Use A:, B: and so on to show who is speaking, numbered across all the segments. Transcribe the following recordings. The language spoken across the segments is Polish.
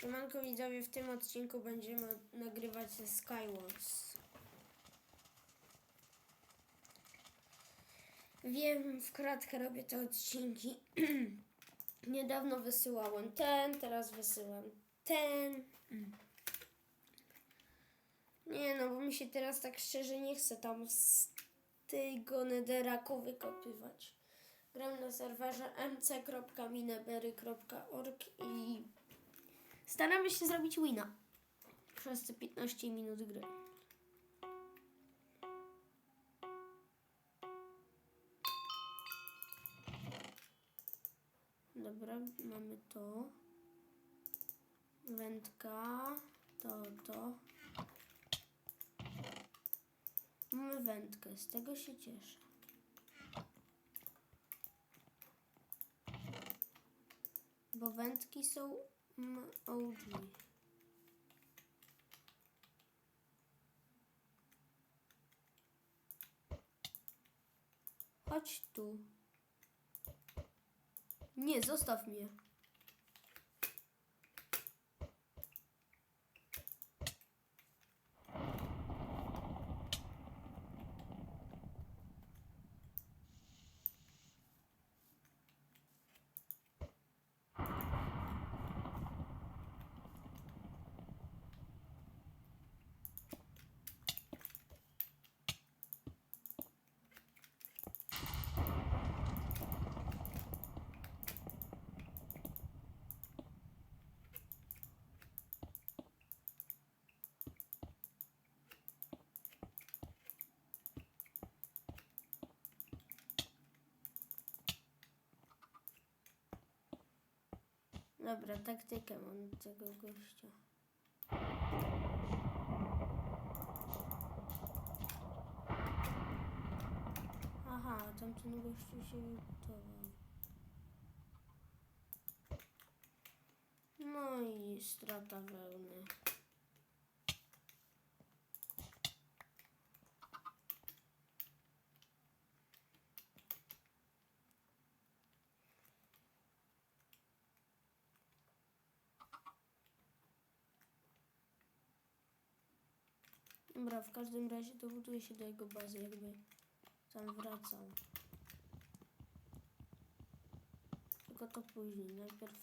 A: Siemanko widzowie, w tym odcinku będziemy nagrywać ze Skywars. Wiem, w kratkę robię te odcinki. Niedawno wysyłałem ten, teraz wysyłam ten. Nie no, bo mi się teraz tak szczerze nie chce tam z tego nederaku wykopywać. Gram na serwerze mc.minebery.org i staramy się zrobić wina przez te 15 minut gry. Dobra, mamy to. Wędka, to, to. Mamy wędkę, z tego się cieszę. Bo wędki są OG. Chodź tu. Nie, zostaw mnie. Dobra, taktykę mam tego gościa. Aha, tamten gościu się wybudował. No i strata wełny. Dobra, w każdym razie dobuduję się do jego bazy, jakby tam wracał. Tylko to później. Najpierw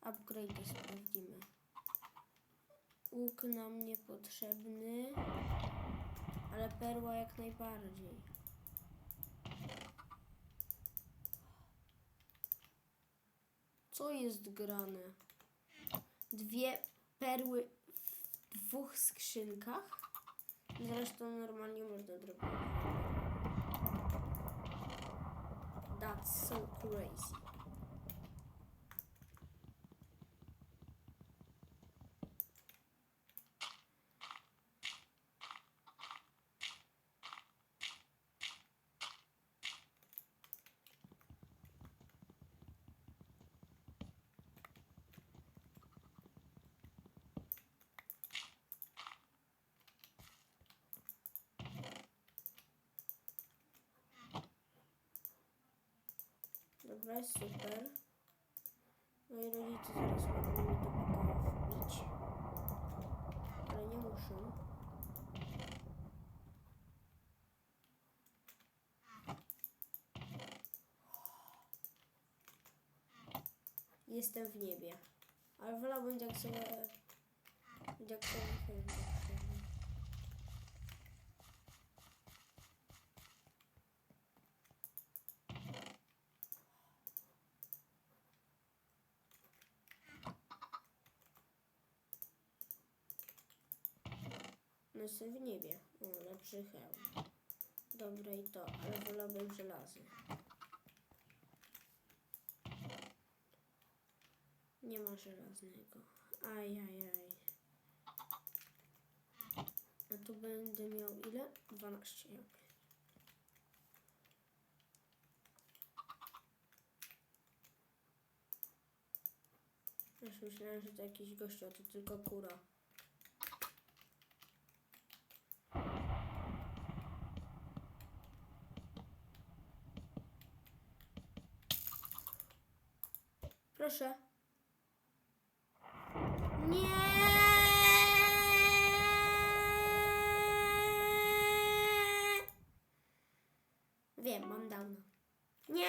A: upgrade sprawdzimy. Łuk nam niepotrzebny, ale perła jak najbardziej. Co jest grane? Dwie perły w dwóch skrzynkach? Zresztą normalnie można zrobić. That's so crazy. Dobra, super. Moi rodzice zaraz mogą mnie do pokoju wbić. Ale nie muszą. Jestem w niebie. Ale wolałbym jak sobie... Jak sobie No jestem w niebie. O, hełm. Dobra i to, ale wolałbym żelazy. Nie ma żelaznego. Ajajaj. A tu będę miał ile? 12. okej. Już myślałem, że to jakiś gościu, to tylko kura. Proszę. Nie! Wiem, mam dawno. Nie!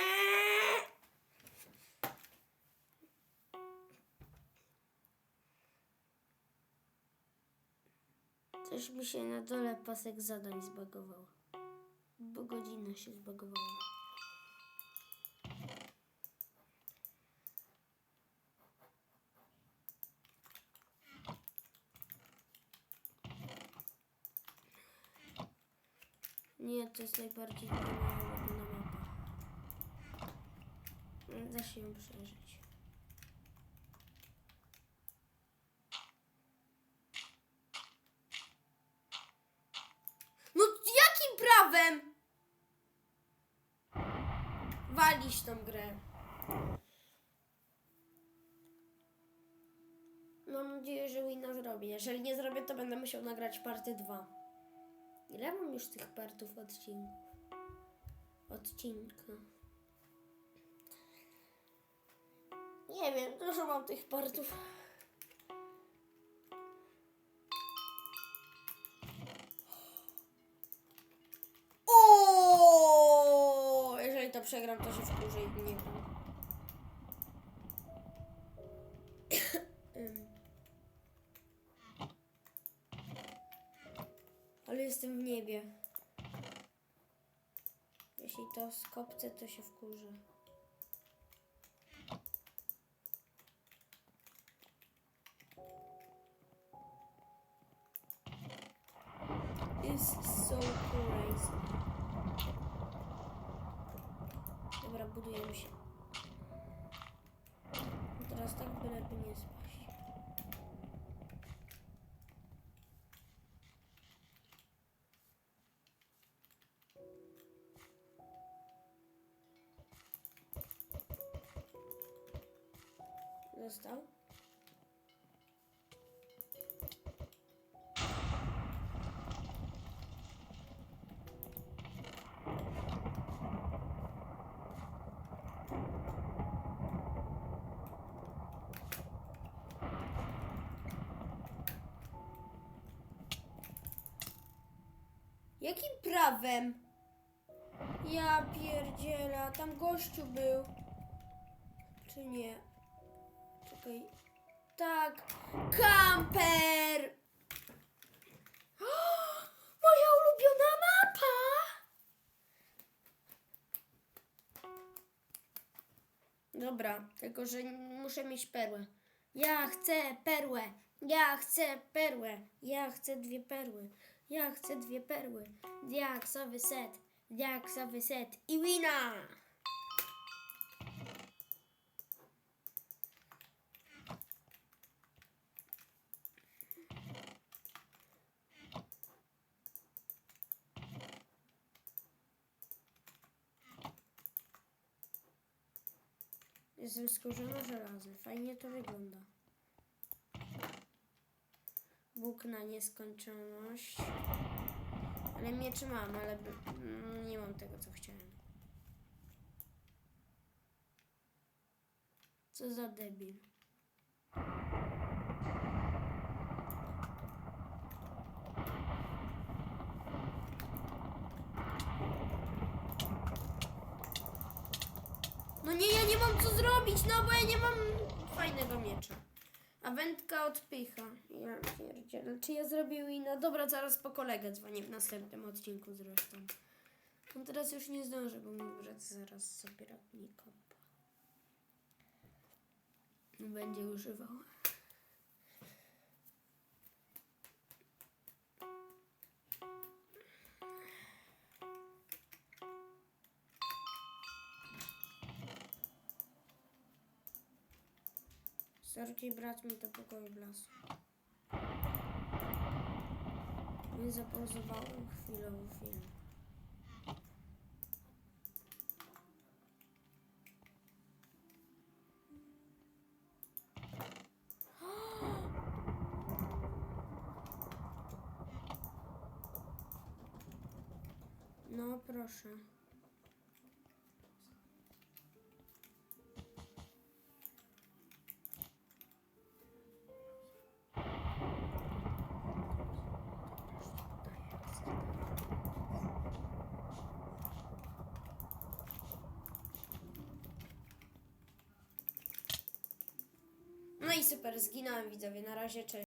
A: Coś mi się na dole pasek zadań zbagował. Bo godzina się zbagowała. Nie, to jest najbardziej ulubiona mapa. Da się ją przeżyć. No jakim prawem? Walisz tą grę. Mam nadzieję, że wina zrobię. Jeżeli nie zrobię, to będę musiał nagrać party 2. Ile mam już tych partów odcinków? Odcinka. Nie wiem, dużo mam tych partów. O! Jeżeli to przegram, to się wkurzę i nie gram. Ale jestem w niebie. Jeśli to skopcę, to się wkurzę. It's so crazy. Dobra, budujemy się. Teraz tak byleby nie spaść. Został. Jakim prawem? Ja pierdzielę, a tam gościu był. Czy nie? Czekaj. Tak. Kamper! Moja ulubiona mapa! Dobra, tylko że muszę mieć perłę. Ja chcę perłę. Ja chcę perłę. Ja chcę dwie perły. Ja chcę dwie perły. Diaksowy set. Diaksowy set. I wina! Jestem skórzona żelazy. Fajnie to wygląda. Bóg na nieskończoność. Ale mieczy mam, ale mm, nie mam tego, co chciałem. Co za debil. No nie, ja nie mam co zrobić, no bo ja nie mam fajnego miecza. A wędka odpycha. Ja pierdzielę. Czy ja zrobię wina? Dobra, zaraz po kolegę dzwonię w następnym odcinku zresztą. No teraz już nie zdążę, bo mój brat zaraz zabiera mi kompa. Będzie używał. Sorki, brat mi do pokoju wlazł. Nie zapauzowałem chwilowo film. No proszę. Super, zginąłem widzowie. Na razie, cześć.